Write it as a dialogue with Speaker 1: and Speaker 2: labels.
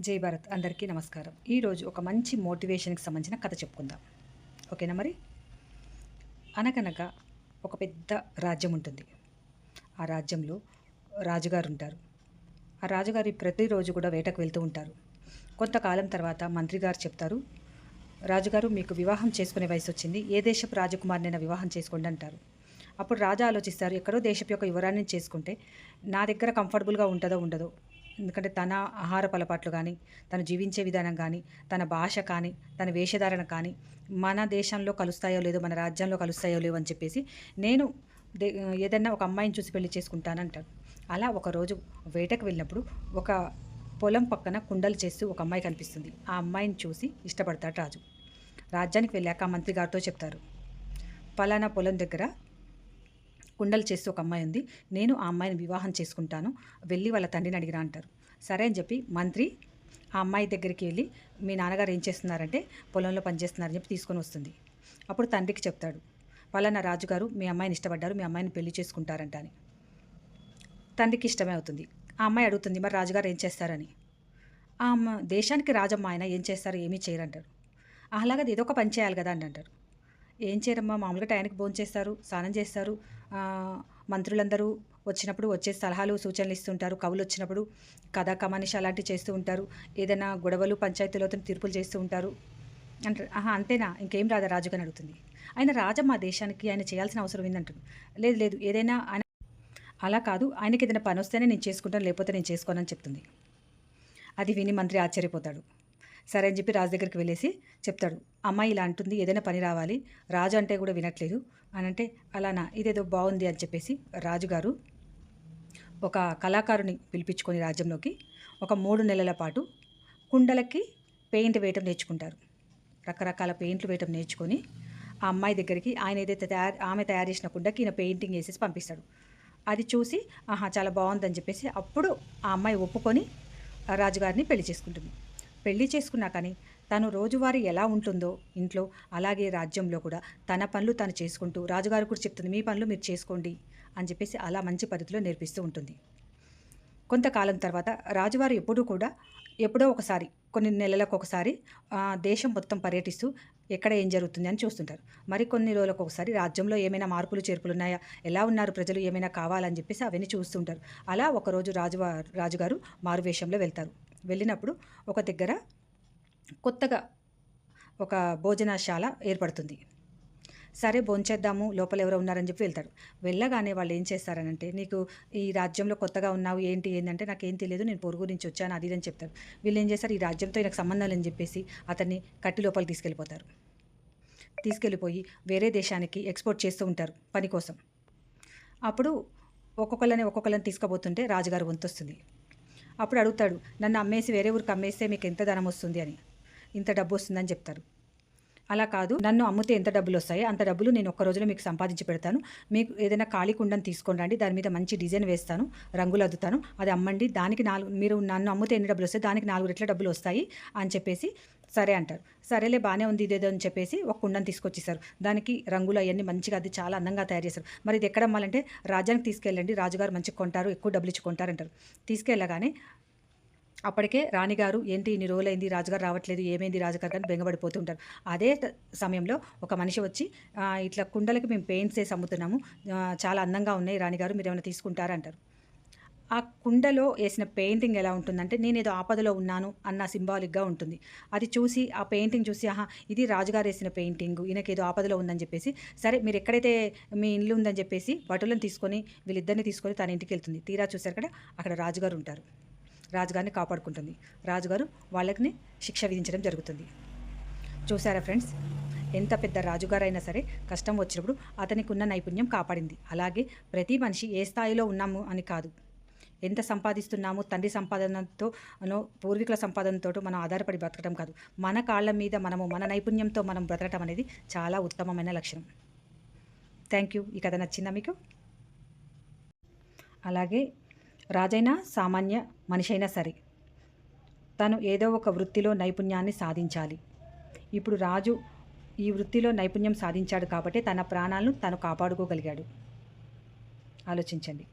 Speaker 1: జై భారత్. అందరికీ నమస్కారం. ఈరోజు ఒక మంచి మోటివేషన్కి సంబంధించిన కథ చెప్పుకుందాం. ఓకేనా మరి? అనగనగా ఒక పెద్ద రాజ్యం ఉంటుంది. ఆ రాజ్యంలో రాజుగారు ఉంటారు. ఆ రాజుగారి ప్రతిరోజు కూడా వేటకు వెళ్తూ ఉంటారు. కొంతకాలం తర్వాత మంత్రి గారు చెప్తారు రాజుగారు మీకు వివాహం చేసుకునే వయసు వచ్చింది. ఏ దేశపు రాజకుమారినైనా వివాహం చేసుకోండి అంటారు. అప్పుడు రాజా ఆలోచిస్తారు ఎక్కడో దేశపు యొక్క యువరాన్ని చేసుకుంటే నా దగ్గర కంఫర్టబుల్గా ఉంటుందో ఉండదో. ఎందుకంటే తన ఆహార అలవాట్లు కానీ తను జీవించే విధానం కానీ తన భాష కానీ తన వేషధారణ కానీ మన దేశంలో కలుస్తాయో లేదో మన రాజ్యంలో కలుస్తాయో లేవో అని చెప్పేసి నేను దే ఏదైనా ఒక అమ్మాయిని చూసి పెళ్ళి చేసుకుంటానంటాడు అలా ఒకరోజు వేటకు వెళ్ళినప్పుడు ఒక పొలం పక్కన కుండలు చేస్తూ ఒక అమ్మాయి కనిపిస్తుంది. ఆ అమ్మాయిని చూసి ఇష్టపడతాడు రాజు. రాజ్యానికి వెళ్ళాక మంత్రి గారితో చెప్తారు పలానా పొలం దగ్గర కుండలు చేస్తూ ఒక అమ్మాయి ఉంది. నేను ఆ అమ్మాయిని వివాహం చేసుకుంటాను. వెళ్ళి వాళ్ళ తండ్రిని అడిగిరా అంటారు. సరే అని చెప్పి మంత్రి ఆ అమ్మాయి దగ్గరికి వెళ్ళి మీ నాన్నగారు ఏం చేస్తున్నారంటే పొలంలో పనిచేస్తున్నారని చెప్పి తీసుకొని వస్తుంది. అప్పుడు తండ్రికి చెప్తాడు. పలానా రాజుగారు మీ అమ్మాయిని ఇష్టపడ్డారు. మీ అమ్మాయిని పెళ్ళి చేసుకుంటారంట అని. తండ్రికి ఇష్టమే అవుతుంది. ఆ అమ్మాయి అడుగుతుంది మరి రాజుగారు ఏం చేస్తారని? ఆ అమ్మ దేశానికి రాజమ్మ ఆయన ఏం చేస్తారు ఏమీ చేయరంటారు. అలాగే ఏదో ఒక పని చేయాలి కదా అని అంటారు. ఏం చేయరమ్మా? మామూలుగా టైంకి భోజనం చేస్తారు స్నానం చేస్తారు. మంత్రులందరూ వచ్చినప్పుడు వచ్చే సలహాలు సూచనలు ఇస్తుంటారు. కవులు వచ్చినప్పుడు కథా కమానిష అలాంటివి చేస్తూ ఉంటారు. ఏదైనా గొడవలు పంచాయతీలతో తీర్పులు చేస్తూ ఉంటారు. అంటారు ఆహా అంతేనా? ఇంకేం రాదా? రాజుగాని అడుగుతుంది. ఆయన రాజమ్మ దేశానికి ఆయన చేయాల్సిన అవసరం ఏందంటారు? లేదు లేదు. ఏదైనా ఆయన అలా కాదు. ఆయనకి ఏదైనా పని వస్తేనే నేను చేసుకుంటాను లేకపోతే నేను చేసుకోనని చెప్తుంది. అది విని మంత్రి ఆశ్చర్యపోతాడు. సరే అని చెప్పి రాజు దగ్గరికి వెళ్ళేసి చెప్తాడు అమ్మాయి ఇలా అంటుంది ఏదైనా పని రావాలి రాజు అంటే కూడా వినట్లేదు. అని అంటే అలానా ఇదేదో బాగుంది అని చెప్పేసి రాజుగారు ఒక కళాకారుని పిలిపించుకొని రాజ్యంలోకి ఒక మూడు నెలల పాటు కుండలకి పెయింట్ వేయటం నేర్చుకుంటారు. రకరకాల పెయింట్లు వేయటం నేర్చుకొని ఆ అమ్మాయి దగ్గరికి ఆయన ఏదైతే తయారు ఆమె తయారు చేసిన కుండకి ఈయన పెయింటింగ్ వేసేసి పంపిస్తాడు. అది చూసి ఆహా చాలా బాగుందని చెప్పేసి అప్పుడు ఆ అమ్మాయి ఒప్పుకొని రాజుగారిని పెళ్ళి చేసుకుంటుంది. పెళ్ళి చేసుకున్నా కానీ తను రోజువారీ ఎలా ఉంటుందో ఇంట్లో అలాగే రాజ్యంలో కూడా తన పనులు తను చేసుకుంటూ రాజుగారు కూడా చెప్తుంది మీ పనులు మీరు చేసుకోండి అని చెప్పేసి అలా మంచి పద్ధతిలో నేర్పిస్తూ ఉంటుంది. కొంతకాలం తర్వాత రాజువారు ఎప్పుడూ కూడా ఎప్పుడో ఒకసారి కొన్ని నెలలకు ఒకసారి దేశం మొత్తం పర్యటిస్తూ ఎక్కడ ఏం జరుగుతుంది అని చూస్తుంటారు. మరి కొన్ని రోజులకు ఒకసారి రాజ్యంలో ఏమైనా మార్పులు చేర్పులు ఉన్నాయా? ఎలా ఉన్నారు ప్రజలు? ఏమైనా కావాలని చెప్పేసి అవన్నీ చూస్తుంటారు. అలా ఒకరోజు రాజువారు రాజుగారు మారువేషంలో వెళ్తారు. వెళ్ళినప్పుడు ఒక దగ్గర కొత్తగా ఒక భోజనశాల ఏర్పడుతుంది. సరే భోంచేద్దాము లోపల ఎవరో ఉన్నారని చెప్పి వెళ్తారు. వెళ్ళగానే వాళ్ళు ఏం చేస్తారనంటే నీకు ఈ రాజ్యంలో కొత్తగా ఉన్నావు ఏంటి ఏంటంటే నాకేం తెలియదు నేను పొరుగు నుంచి వచ్చాను అది ఇది అని చెప్తారు. వీళ్ళు ఏం చేస్తారు ఈ రాజ్యంతో నాకు సంబంధాలు అని చెప్పేసి అతన్ని కట్టి లోపలికి తీసుకెళ్ళిపోతారు. తీసుకెళ్ళిపోయి వేరే దేశానికి ఎక్స్పోర్ట్ చేస్తూ ఉంటారు పని కోసం. అప్పుడు ఒక్కొక్కళ్ళని ఒక్కొక్కళ్ళని తీసుకుపోతుంటే రాజుగారు వంతొస్తుంది అప్పుడు అడుగుతాడు నన్ను అమ్మేసి వేరే ఊరికి అమ్మేస్తే మీకు ఎంత ధనం వస్తుంది అని. ఇంత డబ్బు వస్తుందని చెప్తారు. అలా కాదు నన్ను అమ్మితే ఎంత డబ్బులు వస్తాయి అంత డబ్బులు నేను ఒక్క రోజులో మీకు సంపాదించి పెడతాను. మీకు ఏదైనా ఖాళీ కుండను తీసుకొని రండి దాని మీద మంచి డిజైన్ వేస్తాను రంగులు అద్దుతాను అది అమ్మండి. దానికి నాలుగు మీరు నన్ను అమ్మితే ఎన్ని డబ్బులు వస్తాయి దానికి నాలుగు రెట్ల డబ్బులు వస్తాయి అని చెప్పేసి సరే అంటారు. సరేలే బాగానే ఉంది ఇదేదో అని చెప్పేసి ఒక కుండను తీసుకొచ్చేసారు. దానికి రంగులు అవన్నీ మంచిగా అది చాలా అందంగా తయారు చేస్తారు మరి ఇది ఎక్కడ అమ్మాలంటే రాజానికి తీసుకెళ్ళండి రాజుగారు మంచిగా కొంటారు ఎక్కువ డబ్బులు ఇచ్చి కొంటారంటారు తీసుకెళ్ళగానే అప్పటికే రాణిగారు ఏంటి ఇన్ని రోజులైంది రాజుగారు రావట్లేదు ఏమైంది రాజుగారు? కానీ బెంగపడిపోతూ ఉంటారు అదే సమయంలో ఒక మనిషి వచ్చి ఇట్లా కుండలకి మేము పెయింట్స్ వేసి అమ్ముతున్నాము చాలా అందంగా ఉన్నాయి రాణిగారు మీరు ఏమైనా తీసుకుంటారా? అంటారు. ఆ కుండలో వేసిన పెయింటింగ్ ఎలా ఉంటుందంటే నేను ఏదో ఆపదలో ఉన్నాను అన్న సింబాలిక్గా ఉంటుంది. అది చూసి ఆ పెయింటింగ్ చూసి ఆహా ఇది రాజుగారు వేసిన పెయింటింగ్ ఈయనకి ఏదో ఆపదలో ఉందని చెప్పేసి సరే మీరు ఎక్కడైతే మీ ఇల్లు ఉందని చెప్పేసి భటులను తీసుకొని వీళ్ళిద్దరిని తీసుకొని తన ఇంటికి వెళ్తుంది. తీరా చూశారు కదా అక్కడ రాజుగారు ఉంటారు. రాజుగారిని కాపాడుకుంటుంది. రాజుగారు వాళ్ళకి శిక్ష విధించడం జరుగుతుంది. చూసారా ఫ్రెండ్స్? ఎంత పెద్ద రాజుగారైనా సరే కష్టం వచ్చినప్పుడు అతనికి ఉన్న నైపుణ్యం కాపాడింది. అలాగే ప్రతి మనిషి ఏ స్థాయిలో ఉన్నాము అని కాదు. ఎంత సంపాదిస్తున్నామో తండ్రి సంపాదనతో అనో పూర్వీకుల సంపాదనతో మనం ఆధారపడి బ్రతకడం కాదు. మన కాళ్ళ మీద మనము మన నైపుణ్యంతో మనం బ్రతకడం అనేది చాలా ఉత్తమమైన లక్షణం. థ్యాంక్ యూ ఈ కథ నచ్చిందా మీకు? అలాగే రాజైనా సామాన్య మనిషి అయినా సరే తను ఏదో ఒక వృత్తిలో నైపుణ్యాన్ని సాధించాలి. ఇప్పుడు రాజు ఈ వృత్తిలో నైపుణ్యం సాధించాడు కాబట్టి తన ప్రాణాలను తను కాపాడుకోగలిగాడు. ఆలోచించండి.